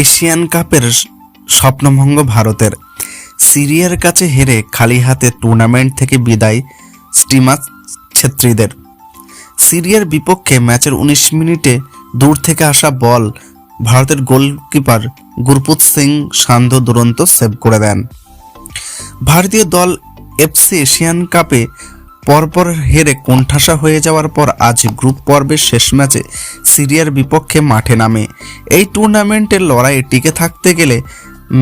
Asian কাপের স্বপ্নভঙ্গ ভারতের। সিরিয়ার কাছে হেরে খালি হাতে টুর্নামেন্ট থেকে বিদায় স্টিমার ছেত্রীদের। সিরিয়ার বিপক্ষে ম্যাচের উনিশ মিনিটে দূর থেকে আসা বল ভারতের গোলকিপার গুরপুত সিং সান্ধ্য দুরন্ত সেভ করে দেন। ভারতীয় দল এফসি এশিয়ান কাপে পরপর হেরে কোণঠাসা হয়ে যাওয়ার পর আজ গ্রুপ পর্বের শেষ ম্যাচে সিরিয়ার বিপক্ষে মাঠে নামে। এই টুর্নামেন্টের লড়াইয়ে টিকে থাকতে গেলে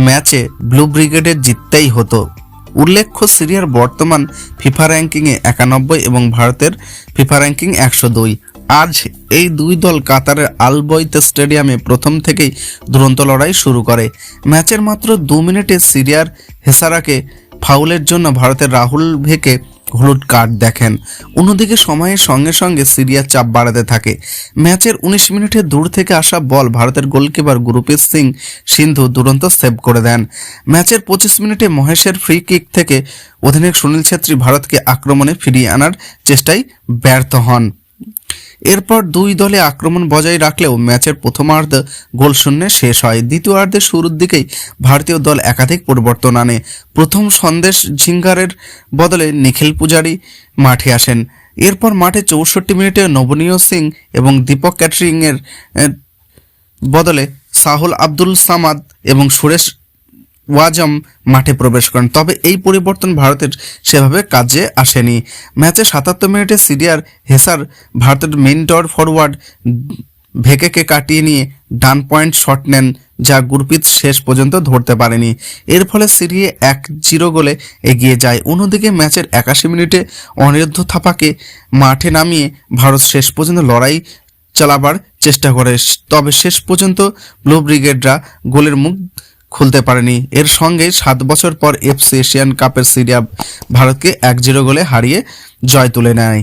ম্যাচে ব্লু ব্রিগেডের জিততেই হতো। উল্লেখ্য, সিরিয়ার বর্তমান ফিফা র্যাঙ্কিংয়ে একানব্বই এবং ভারতের ফিফা র্যাঙ্কিং একশো দুই। আজ এই দুই দল কাতারের আলবইতে স্টেডিয়ামে প্রথম থেকেই দুরন্ত লড়াই শুরু করে। ম্যাচের মাত্র দু মিনিটে সিরিয়ার হেসারাকে ফাউলের জন্য ভারতের রাহুল ভেকে হলুদ কার্ড দেখেন। অন্যদিকে সময়ের সঙ্গে সঙ্গে সিরিয়ার চাপ বাড়াতে থাকে। ম্যাচের উনিশ মিনিটে দূর থেকে আসা বল ভারতের গোলকিপার গুরুপ্রীত সিং সিন্ধু দুরন্ত সেভ করে দেন। ম্যাচের পঁচিশ মিনিটে মহেশের ফ্রি কিক থেকে অধিনায়ক সুনীল ছেত্রী ভারতকে আক্রমণে ফিরিয়ে আনার চেষ্টায় ব্যর্থ হন। এরপর দুই দলে আক্রমণ বজায় রাখলেও ম্যাচের প্রথমার্ধ গোল শূন্যে শেষ হয়। দ্বিতীয়ার্ধের শুরুর দিকেই ভারতীয় দল একাধিক পরিবর্তন আনে। প্রথম সন্দেশ ঝিঙ্গারের বদলে নিখিল পূজারি মাঠে আসেন। এরপর মাঠে চৌষট্টি মিনিটে নবনীয় সিং এবং দীপক ক্যাটারিংয়ের বদলে সাহুল আব্দুল সামাদ এবং সুরেশ ওয়াজম মাঠে প্রবেশ করেন। তবে এই পরিবর্তন ভারতের সেভাবে কাজে আসেনি। ম্যাচে সাতাত্তর মিনিটে সিরিয়ার হেসার ভারতের মেইন ডর ফরওয়ার্ড ভেকেকে কাটিয়ে নিয়ে ডান পয়েন্ট শট নেন, যা গুরপ্রীত শেষ পর্যন্ত ধরতে পারেনি। এর ফলে সিরিয়ে এক জিরো গোলে এগিয়ে যায়। অন্যদিকে ম্যাচের একাশি মিনিটে অনিরুদ্ধ থাপাকে মাঠে নামিয়ে ভারত শেষ পর্যন্ত লড়াই চালাবার চেষ্টা করে। তবে শেষ পর্যন্ত ব্লু ব্রিগেডরা গোলের মুখ খুলতে পারেনি। এর সঙ্গে সাত বছর পর এফসি এশিয়ান কাপের সিরিয়া ভারতকে এক জিরো গোলে হারিয়ে জয় তুলে নেয়।